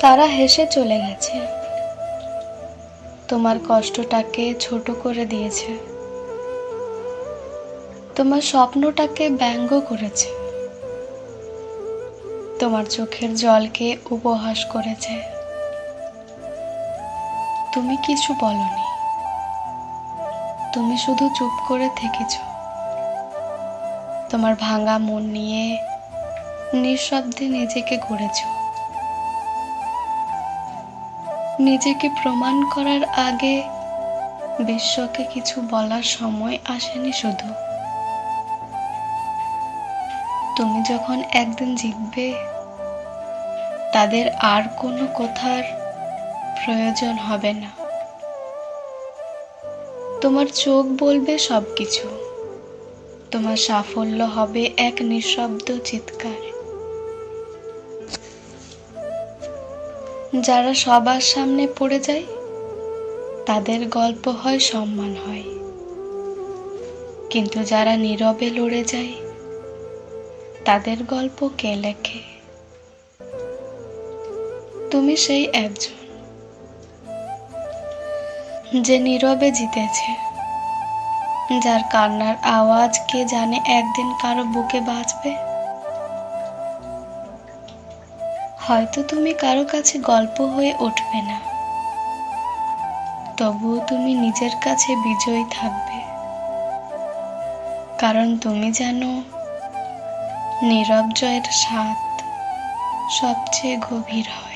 তারা হেসে চলে গেছে। তোমার কষ্টটাকে ছোট করে দিয়েছে। তোমার স্বপ্নটাকে ব্যঙ্গ করেছে। তোমার চোখের জলকে উপহাস করেছে। তুমি কিছু বলনি। তুমি শুধু চুপ করে থেকেছ। তোমার ভাঙা মন নিয়ে নিঃশব্দে নিজেকে গড়েছ। নিজেকে প্রমাণ করার আগে বিশ্বকে কিছু বলার সময় আসেনি শুধু। তুমি যখন একদিন জিতবে, তাদের আর কোনো কথার প্রয়োজন হবে না। তোমার চোখ বলবে সব কিছু তোমার সাফল্য হবে এক নিঃশব্দ চিৎকার। যারা সবার সামনে পড়ে যায়, তাদের গল্প হয়, সম্মান হয়। কিন্তু যারা নীরবে লড়ে যায়, তাদের গল্প কে লেখে? তুমি সেই একজন যে নীরবে জিতেছে, যার কান্নার আওয়াজ কে জানে একদিন কারও বুকে বাজবে হয়তো তুমি কারও কাছে গল্প হয়ে উঠবে না। তবুও তুমি নিজের কাছে বিজয়ী থাকবে। কারণ তুমি জানো, নীরব জয়ের স্বাদ সবচেয়ে গভীর হয়।